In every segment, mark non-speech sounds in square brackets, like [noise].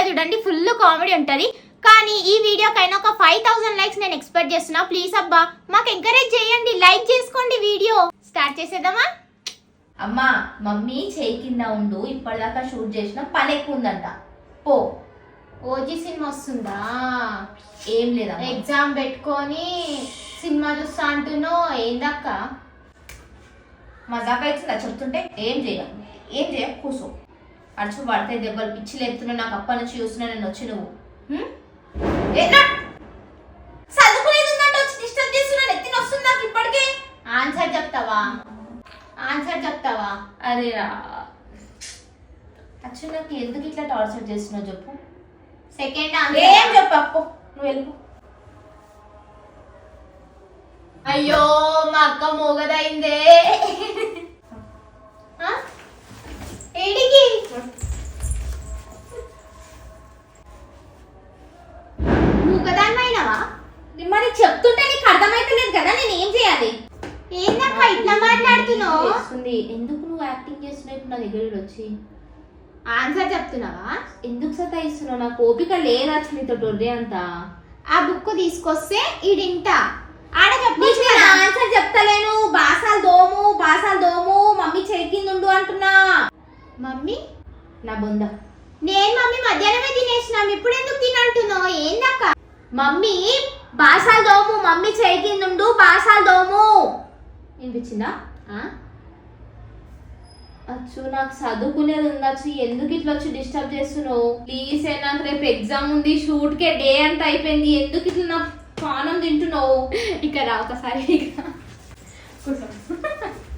Video చూడండి full comedy ఉంటుంది. కానీ ఈ వీడియోకైనా ఒక ఫైవ్ థౌసండ్ లైక్స్ నేను ఎక్స్పెక్ట్ చేస్తున్నా. ప్లీజ్ అబ్బా మాకు ఎంకరేజ్ చేయండి లైక్ చేసుకోండి వీడియో. స్టార్ట్ చేసేద్దామా? అమ్మా మమ్మీ చేయి కింద ఉండు ఇప్పటిదాకా షూట్ చేసిన పని ఎక్కువ ఉందంట పో. ఓజీ సినిమా వస్తుందా? ఏం లేదమ్మా. ఎగ్జామ్ పెట్టుకొని సినిమా చూస్తా అంటున్నావు ఏందక్క? మజాకా ఇచ్చిందా? చెప్తుంటే ఏం చేయ ఏం చేయ కూసో అడుచు పడితే దెబ్బలు పిచ్చి లేపుతున్నా నాకు అప్ప నుంచి చూస్తున్నా నేను వచ్చి నువ్వు? ఏ, ఆన్సర్ చెప్తావా? ఆన్సర్ చెప్తావా? అరే రా. అచ్చు నాకు ఎందుకు ఇట్లా టార్చర్ చేస్తున్నావు చెప్పు. సెకండ్ ఏం ఆన్సర్ చెప్పు అప్పు. నువ్వు వెళ్ళిపో. అయ్యో మా అక్క మోగదైందే. మరి చెప్తుంటే నీకు అర్థమైతలేదు కదా నేను ఏం చేయాలి? ఏందక్క ఇట్లా మాట్లాడుతున్నావు? చేస్తుంది? ఎందుకు నువ్వు యాక్టింగ్ చేస్తున్నావు నా దగ్గర వచ్చి ఆన్సర్ చెప్తున్నావా? ఎందుకు సతాయిస్తున్నావు? నాకు ఓపిక లేదా నీతో టొర్రే అంత. ఆ బుక్ తీసుకొస్తే ఈడింటా ఆడ చెప్పు నీకు నేను ఆన్సర్ చెప్తలేను. బాసాలు దోము బాసాలు దోము మమ్మీ చేకిందుండు అంటున్నా. మమ్మీ? నా బొంద. నేను మమ్మీ మధ్యాహ్నమే తినేసినాం. ఇప్పుడు ఎందుకు తినంటున్నావు? ఏందక్క? మమ్మీ బాసాలు దోము మమ్మీ చేకిందుండు బాసాలు దోము. వినిపించిందా? అచ్చు నాకు చదువుకునేది ఉండొచ్చు ఎందుకు ఇట్లా వచ్చి డిస్టర్బ్ చేస్తున్నావు? ప్లీజ్ నాకు రేపు ఎగ్జామ్ ఉంది షూట్ కే డే అంతా అయిపోయింది ఎందుకు ఇట్లా నా పానం తింటున్నావు? ఇక్కడ రా ఒకసారి. [laughs]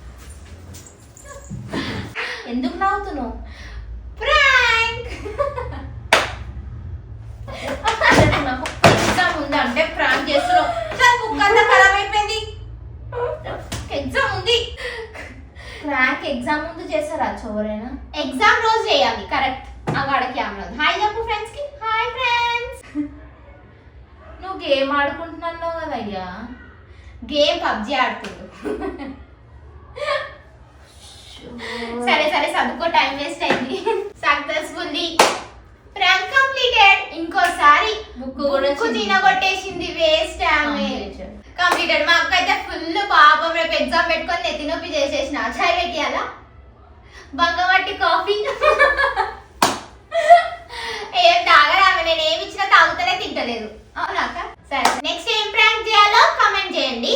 ఎందుకు నవ్వుతున్నావు? ప్రాంక్ [laughs] రేపు నాకు ఎగ్జామ్ ఉంది అంటే ప్రాంక్ చేస్తున్నావు చల్ బుక్ అంతా ఖరాబ్ అయిపోయింది ఎగ్జామ్ ఉంది ప్రాంక్ ఎగ్జామ్ ముందు చేస్తారా ఎవరైనా ఎగ్జామ్ రోజు చేయాలి. కరెక్ట్. అగాడ కెమెరా హాయ్ చెప్పు ఫ్రెండ్స్కి హాయ్ ఫ్రెండ్స్. నువ్వు గేమ్ ఆడుకుంటున్నావు కదా అయ్యా. Game PUBG ఆడుతుండు. [laughs] సరే సరే చదువుకో టైం వేస్ట్ అయింది. సక్సెస్ఫుల్లీ. ప్రాంక్ కంప్లీటెడ్ ఇంకోసారి బుక్ చినిగింది. తినగొట్టేసింది వేస్ట్ ఆమె. Completed. కంప్లీటెడ్ మా అక్క అయితే ఫుల్ పాపం రేపు ఎగ్జామ్ పెట్టుకొని నెత్తి నొప్పి చేసేసిన. పెట్టియాలా బంగమట్టి కాఫీ. ఏం తాగరా నేను ఏమి ఇచ్చినా తాగుతలే తింటలేదు. అవునా సరే. నెక్స్ట్ ఏం ప్రాంక్ చేయాలో కమెంట్ చేయండి.